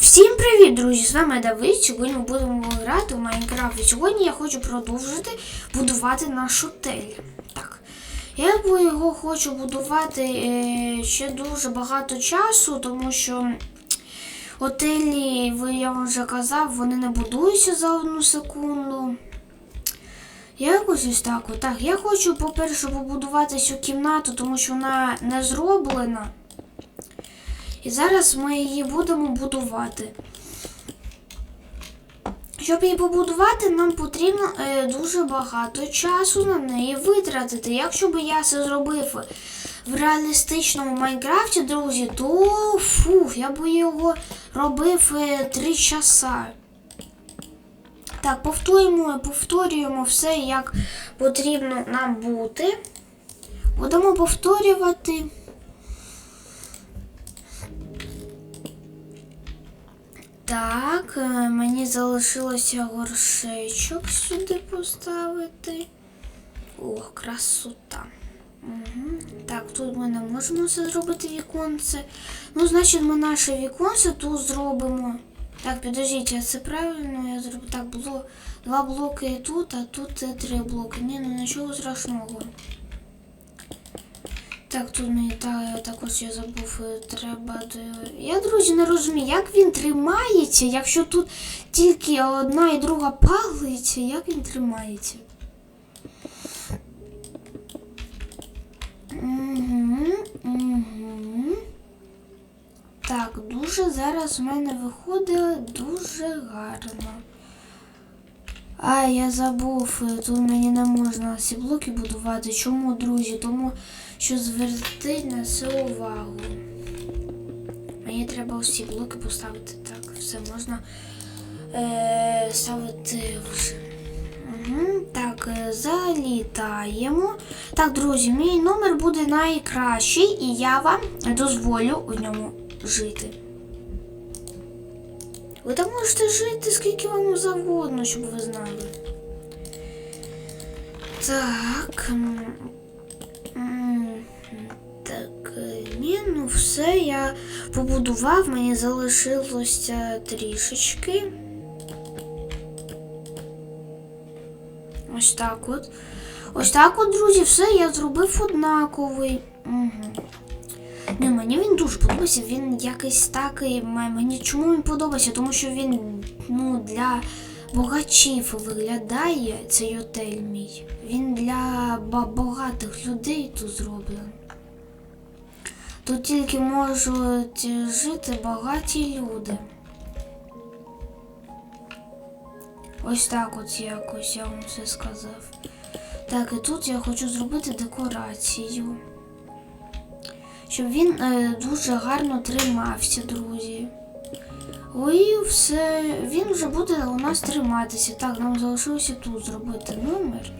Всім привіт, друзі! З вами Давид. Сьогодні ми будемо грати в Майнкрафт. І сьогодні я хочу продовжити будувати наш отель. Так. Я його хочу будувати е, ще дуже багато часу, тому що отелі, я вам вже казав, вони не будуються за одну секунду. Якось ось так. Так, я хочу, по-перше, побудувати цю кімнату, тому що вона не зроблена. І зараз ми її будемо будувати. Щоб її побудувати, нам потрібно е, дуже багато часу на неї витратити. Якщо б я це зробив в реалістичному Майнкрафті, друзі, то фух, я б його робив е, 3 часа. Так, повторюємо, повторюємо все, як потрібно нам бути. Будемо повторювати. Так, е, мені залишилося горшечок сюди поставити. О, красота. Угу. Так, тут ми не можемо це зробити віконце. Ну, значить, ми наше віконце тут зробимо. Так, підождіть, а це правильно я зроблю. Так, було два блоки тут, а тут е, три блоки. Ні, ну нічого страшного. Так, тут мені та, також я забув, е, треба. Я, друзі, не розумію, як він тримається, якщо тут тільки одна і друга палиця, як він тримається. Угу, угу. Так, дуже зараз в мене виходить дуже гарно. А, я забув, е, тут мені не можна ці блоки будувати. Чому, друзі? Тому що зверніть на це увагу. Мені треба усі блоки поставити. Так, все можна е, ставити вже. Угу, так, е, залітаємо. Так, друзі, мій номер буде найкращий, і я вам дозволю в ньому жити. Ви там можете жити скільки вам завгодно, щоб ви знали. Так. Так, ні, ну все, я побудував, мені залишилося трішечки. Ось так от. Ось так от, друзі, все, я зробив однаковий. Угу. Не, мені він дуже подобається. Він якийсь такий. Мені чому він подобається? Тому що він ну, для богачів виглядає цей отель мій. Він для ба- багатих людей тут зроблений. Тут тільки можуть жити багаті люди. Ось так от якось я вам все сказав. Так, і тут я хочу зробити декорацію. Щоб він е, дуже гарно тримався, друзі. Ой, все, він вже буде у нас триматися. Так, нам залишилося тут зробити номер.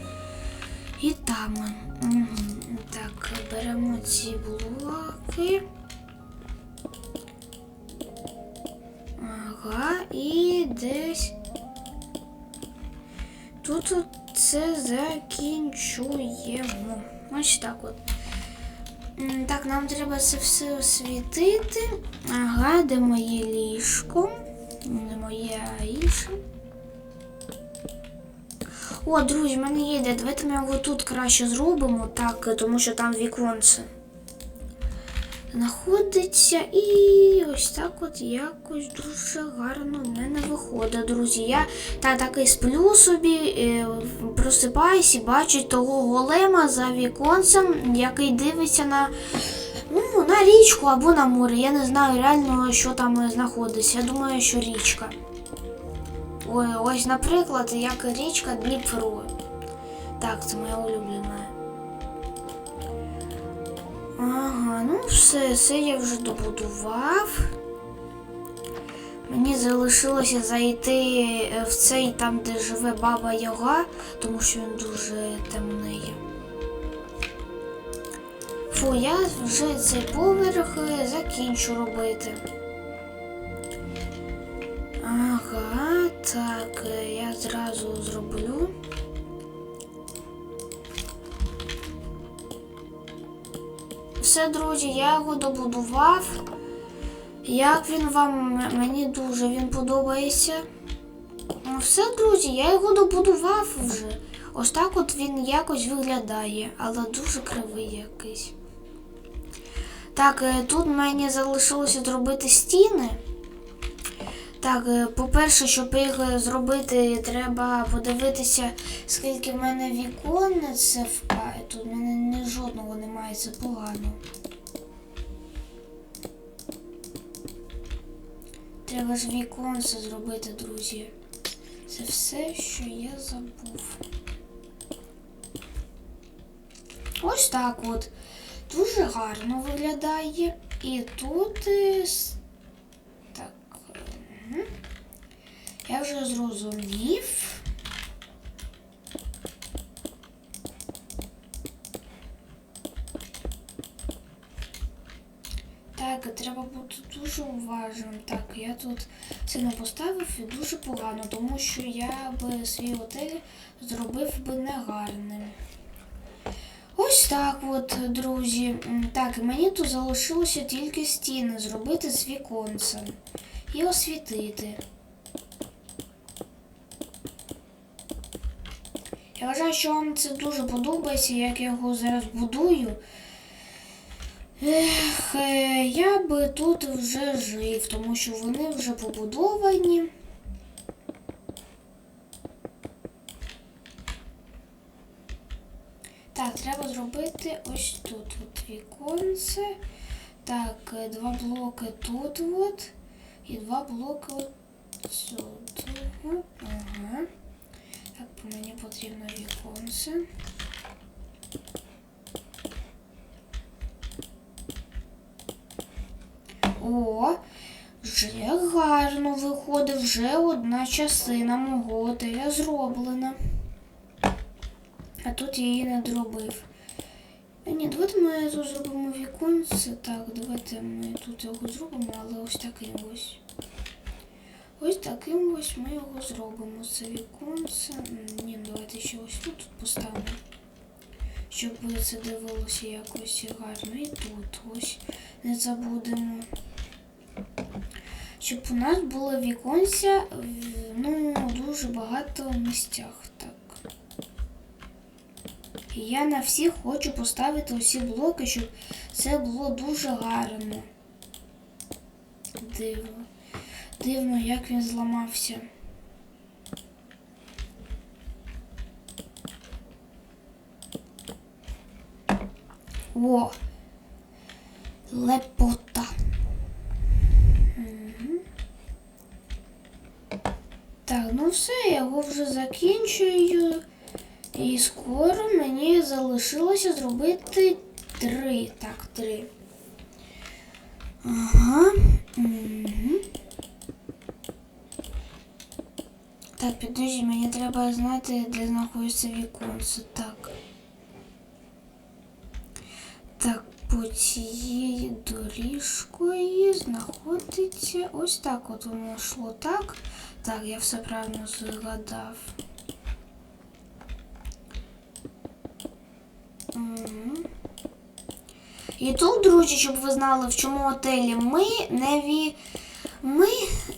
І там. Так, беремо ці блоки. Ага, і десь. Тут це закінчуємо. Ось так от. Так, нам треба це все освітити. Ага, де моє ліжко. Не моє, інше. О, друзі, в мене є ідея. Давайте ми його тут краще зробимо, так, тому що там віконце знаходиться. І ось так от якось дуже гарно в мене виходить, друзі. Я та такий сплю собі, е, просипаюсь і бачу того голема за віконцем, який дивиться на, ну, на річку або на море. Я не знаю реально, що там знаходиться. Я думаю, що річка. Ой, ось, наприклад, як річка Дніпро. Так, це моя улюблена. Ага, ну все, все я вже добудував. Мені залишилося зайти е, в цей там, де живе баба Яга, тому що він дуже темний. Фу, я вже цей поверх е, закінчу робити. Ага, так, е, я зразу зроблю. Все, друзі, я його добудував. Як він вам мені дуже він подобається? Ну, все, друзі, я його добудував вже. Ось так от він якось виглядає, але дуже кривий якийсь. Так, е, тут мені залишилося зробити стіни. Так, е, по-перше, щоб їх е, зробити, треба подивитися, скільки в мене вікон це впає. Тут в мене жодного немає, це погано. Треба ж віконце зробити, друзі. Це все, що я забув. Ось так от. Дуже гарно виглядає. І тут. е, Так. мгм. Я вже зрозумів. Так, треба бути дуже уважним. Так, я тут це не поставив і дуже погано, тому що я би свій готель зробив би негарним. Ось так от, друзі. Так, мені тут залишилося тільки стіни зробити з віконцем і освітити. Я вважаю, що вам це дуже подобається, як я його зараз будую. Ех, е, я би тут вже жив, тому що вони вже побудовані. Так, треба зробити ось тут от віконце. Так, е, два блоки тут от. І два блоки от. Ага. Так, мені потрібно віконце. О, вже гарно виходить, вже одна частина мого готеля зроблена. А тут я її не доробив. А ні, давайте ми тут зробимо віконце. Так, давайте ми тут його зробимо, але ось таким ось. Ось таким ось ми його зробимо. Це віконце. Ні, давайте ще ось тут поставимо. Щоб це дивилося якось гарно. І тут ось не забудемо. Щоб у нас було віконця ну, дуже багато в місцях. Так. І я на всіх хочу поставити усі блоки, щоб це було дуже гарно. Дивно. Дивно, як він зламався. О! Лепота. Мгм. Так, ну все, я його вже закінчую. І скоро мені залишилося зробити три. Так, три. Ага. Угу. Так, підожди, мені треба знати, де знаходиться віконце. Так. Так, по цією доріжкою знаходиться ось так от воно йшло так. Так, я все правильно згадав. І тут, друзі, щоб ви знали, в чому готелі ми не ві... ми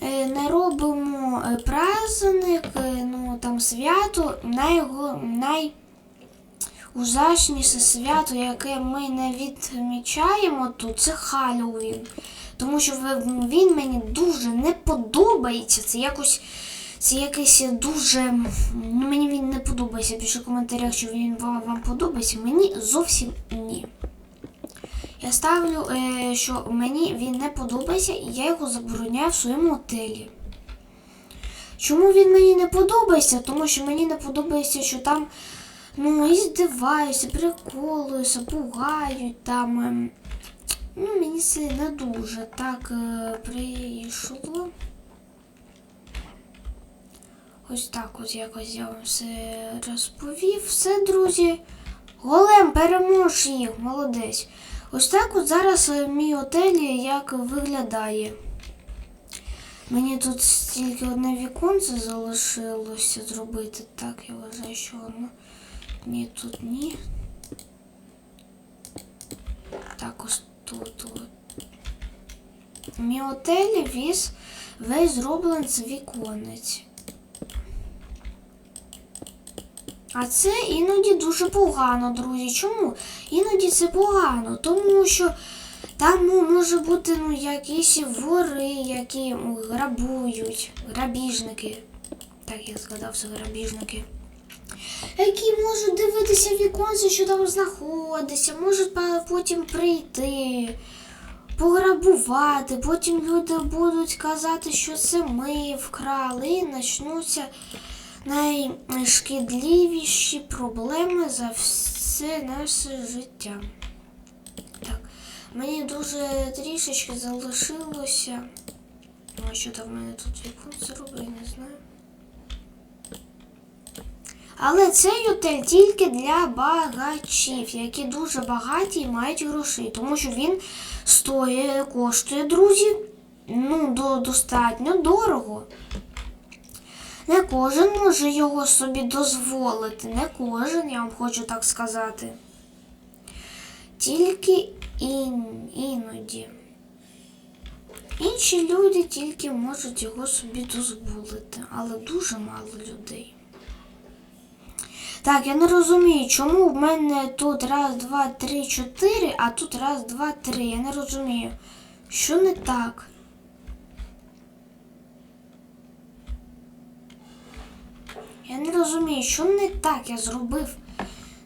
е, не робимо е, праздник, е, ну там свято, найужасніше свято, яке ми не відмічаємо тут, це Хеллоуін. Тому що він мені дуже не подобається. Це якось. Це якийсь дуже. Ну, мені він не подобається. Пиши в коментарях, що він вам, подобається. Мені зовсім ні. Я ставлю, е, що мені він не подобається, і я його забороняю в своєму готелі. Чому він мені не подобається? Тому що мені не подобається, що там ну, і здиваються, приколуються, пугають там. Ну, мені це не дуже так е, прийшло. Ось так от якось я вам все розповів. Все, друзі. Голем, перемож їх, молодець. Ось так от зараз е, мій готель як виглядає. Мені тут тільки одне віконце залишилося зробити. Так, я вважаю, що воно. Ні, тут ні. Так, ось тут. Мій отель віз весь зроблений з віконець. А це іноді дуже погано, друзі. Чому? Іноді це погано, тому що там може бути ну, якісь вори, які грабують, грабіжники. Так я згадав, це грабіжники. Які можуть дивитися віконце, що там знаходиться, можуть потім прийти, пограбувати, потім люди будуть казати, що це ми вкрали, і почнуться найшкідливіші проблеми за все наше життя. Так, мені дуже трішечки залишилося. Ну, а що там в мене тут вікон зробив, не знаю. Але цей готель тільки для багачів, які дуже багаті і мають грошей, тому що він стоїть, коштує, друзі, ну, до, достатньо дорого. Не кожен може його собі дозволити, не кожен, я вам хочу так сказати. Тільки ін, іноді. Інші люди тільки можуть його собі дозволити, але дуже мало людей. Так, я не розумію, чому в мене тут раз, два, три, чотири, а тут раз, два, три. Я не розумію. Що не так? Я не розумію, що не так я зробив.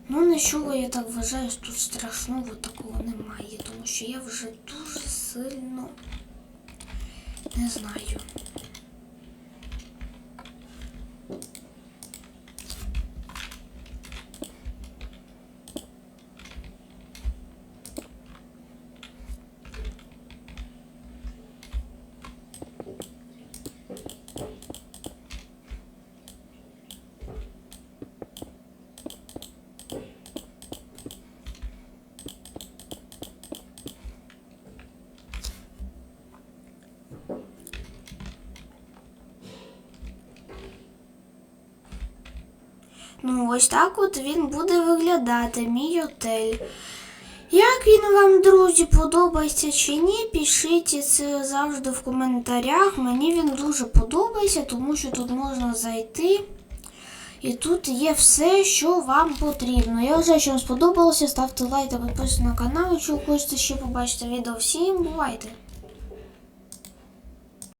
Ну, нічого, я так вважаю, тут страшного такого немає, тому що я вже дуже сильно не знаю. Ну, ось так от він буде виглядати, мій отель. Як він вам, друзі, подобається чи ні, пишіть це завжди в коментарях. Мені він дуже подобається, тому що тут можна зайти. І тут є все, що вам потрібно. Я вважаю, що вам сподобалося. Ставте лайк та підписуйтесь на канал, якщо хочете ще побачити відео. Всім бувайте!